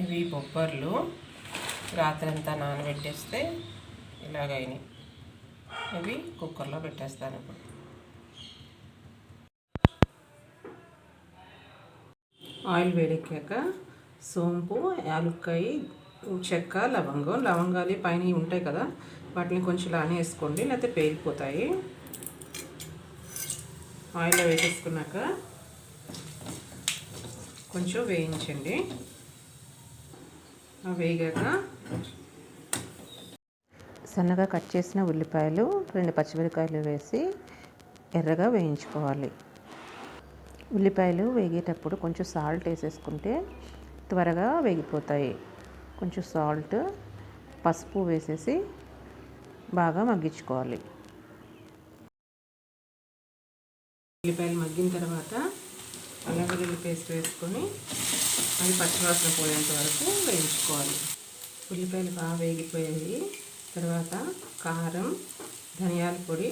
ఇవి బొబ్బర్లు రాత్రంతా నానబెట్టేస్తే ఇలాగైనాయి. ఇవి కుక్కర్లో పెట్టేస్తాను ఇప్పుడు. ఆయిల్ వేడెక్కాక సోంపు యాలక్కాయ చెక్క లవంగం లవంగాలు పైన ఉంటాయి కదా వాటిని కొంచెం లానే వేసుకోండి లేకపోతే పేలిపోతాయి. ఆయిల్లో వేసేసుకున్నాక కొంచెం వేయించండి. వేగాక. సన్నగా కట్ చేసిన ఉల్లిపాయలు రెండు పచ్చిమిరకాయలు వేసి ఎర్రగా వేయించుకోవాలి. ఉల్లిపాయలు వేగేటప్పుడు కొంచెం సాల్ట్ వేసేసుకుంటే త్వరగా వేగిపోతాయి. కొంచెం సాల్ట్ పసుపు వేసేసి బాగా మగ్గించుకోవాలి. ఉల్లిపాయలు మగ్గిన తర్వాత అల్లం వెల్లుల్లి పేస్ట్ వేసుకొని అది పచ్చివాసన పోయేంత వరకు వేయించుకోవాలి. ఉల్లిపాయలు బాగా వేగిపోయాయి. తర్వాత కారం ధనియాల పొడి.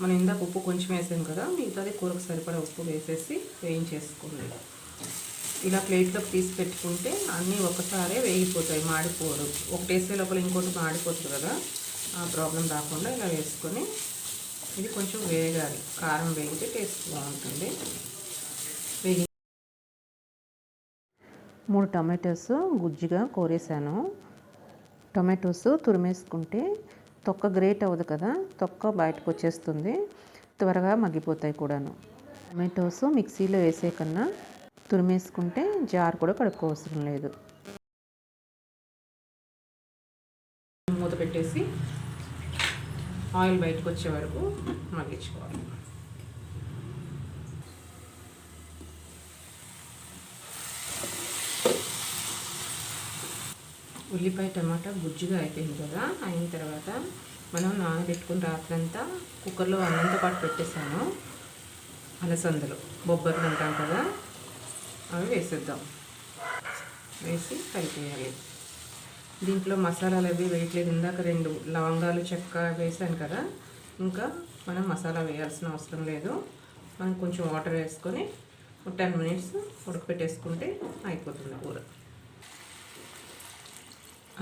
మనం ఇందాక ఉప్పు కొంచెం వేసాం కదా మిగతాది కూరకు సరిపడా ఉప్పు వేసేసి వేయించేసుకోండి. ఇలా ప్లేట్లోకి తీసి పెట్టుకుంటే అన్నీ ఒకసారే వేగిపోతాయి మాడిపోడు ఒకటేసే లోపల ఇంకోటి మాడిపోతుంది కదా ఆ ప్రాబ్లం రాకుండా ఇలా వేసుకొని ఇది కొంచెం వేగాలి. కారం వేగితే టేస్ట్ బాగుంటుంది. వేగి మూడు టమాటోస్ గుజ్జుగా కోరేసాను. టొమాటోస్ తురిమేసుకుంటే తొక్క గ్రేట్ అవ్వదు కదా తొక్క బయటకు వచ్చేస్తుంది త్వరగా మగ్గిపోతాయి కూడాను. టొమాటోస్ మిక్సీలో వేసే కన్నా తురిమేసుకుంటే జార్ కూడా కడుక్కోవసరం లేదు. మూత పెట్టేసి ఆయిల్ బయటకు వచ్చే వరకు మగ్గించుకోవాలి. ఉల్లిపాయ టమాటా గుజ్జుగా అయిపోయింది కదా అయిన తర్వాత మనం నానబెట్టుకుని రాత్రంతా కుక్కర్లో అన్నంతో పాటు పెట్టేసాను అలసందలు బొబ్బర్లు అంటాం కదా అవి వేసేద్దాం. వేసి కలిపేయాలి. దీంట్లో మసాలాలు అవి వేయట్లేదు. ఇందాక రెండు లవంగాలు చెక్క వేసాను కదా ఇంకా మనం మసాలా వేయాల్సిన అవసరం లేదు. మనం కొంచెం వాటర్ వేసుకొని ఒక టెన్ మినిట్స్ ఉడకపెట్టేసుకుంటే అయిపోతుంది కూర.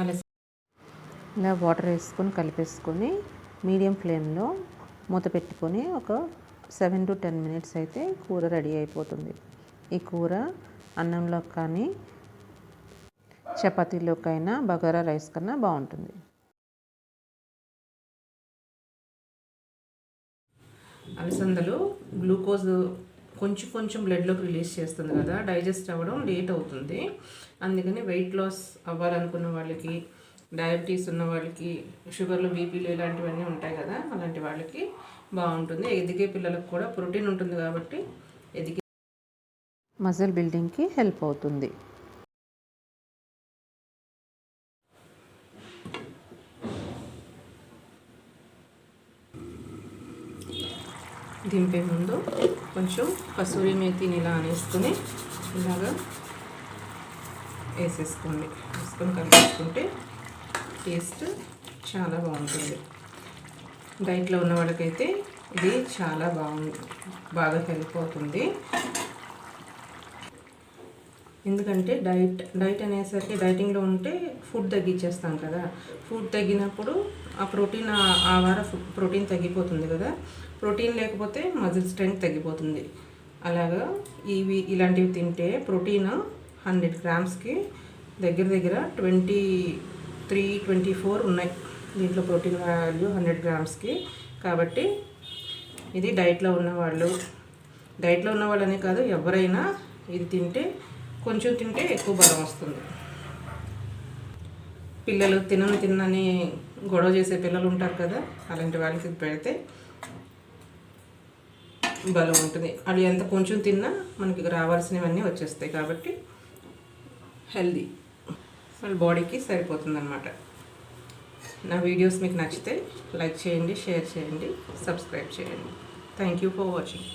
ఇలా వాటర్ వేసుకొని కలిపేసుకొని మీడియం ఫ్లేమ్లో మూత పెట్టుకొని ఒక సెవెన్ టు టెన్ మినిట్స్ అయితే కూర రెడీ అయిపోతుంది. ఈ కూర అన్నంలో కానీ చపాతీలోకైనా బగారా రైస్ కన్నా బాగుంటుంది. అలసందలు గ్లూకోజ్ కొంచెం కొంచెం బ్లడ్లోకి రిలీజ్ చేస్తుంది కదా డైజెస్ట్ అవ్వడం లేట్ అవుతుంది. అందుకని వెయిట్ లాస్ అవ్వాలనుకున్న వాళ్ళకి డయాబెటీస్ ఉన్న వాళ్ళకి షుగర్లు బీపీలు ఇలాంటివన్నీ ఉంటాయి కదా అలాంటి వాళ్ళకి బాగుంటుంది. ఎదిగే పిల్లలకు కూడా ప్రోటీన్ ఉంటుంది కాబట్టి ఎదిగే మజిల్ బిల్డింగ్కి హెల్ప్ అవుతుంది. దింపే ముందు కొంచెం కసూరి మేతిని ఇలా అనేసుకొని ఇలాగా వేసేసుకోండి. వేసుకొని కలిపేసుకుంటే టేస్ట్ చాలా బాగుంటుంది. డైట్లో ఉన్న వాళ్ళకైతే ఇది చాలా బాగు బాగా హెల్ప్ అవుతుంది. ఎందుకంటే డైట్ డైట్ అనేసరికి డైటింగ్లో ఉంటే ఫుడ్ తగ్గించేస్తాం కదా. ఫుడ్ తగ్గినప్పుడు ఆ ప్రోటీన్ ఆ- వార ప్రోటీన్ తగ్గిపోతుంది కదా. ప్రోటీన్ లేకపోతే మజిల్ స్ట్రెంగ్త్ తగ్గిపోతుంది. అలాగా ఇవి ఇలాంటివి తింటే ప్రోటీన్ హండ్రెడ్ గ్రామ్స్కి దగ్గర దగ్గర ట్వంటీ త్రీ ట్వంటీ ఫోర్ ఉన్నాయి. దీంట్లో ప్రోటీన్ వాల్యూ హండ్రెడ్ గ్రామ్స్కి. కాబట్టి ఇది డైట్లో ఉన్నవాళ్ళు డైట్లో ఉన్న వాళ్ళనే కాదు ఎవరైనా ఇది తింటే కొంచెం తింటే ఎక్కువ బలం వస్తుంది. పిల్లలు తినను తినని గొడవ చేసే పిల్లలు ఉంటారు కదా అలాంటి వాళ్ళకి పెడితే బలం ఉంటుంది. అది ఎంత కొంచెం తిన్నా మనకి రావాల్సినవన్నీ వచ్చేస్తాయి కాబట్టి హెల్దీ. వాళ్ళ బాడీకి సరిపోతుంది అనమాట నా వీడియోస్ మీకు నచ్చితే లైక్ చేయండి షేర్ చేయండి సబ్స్క్రైబ్ చేయండి. Thank you for watching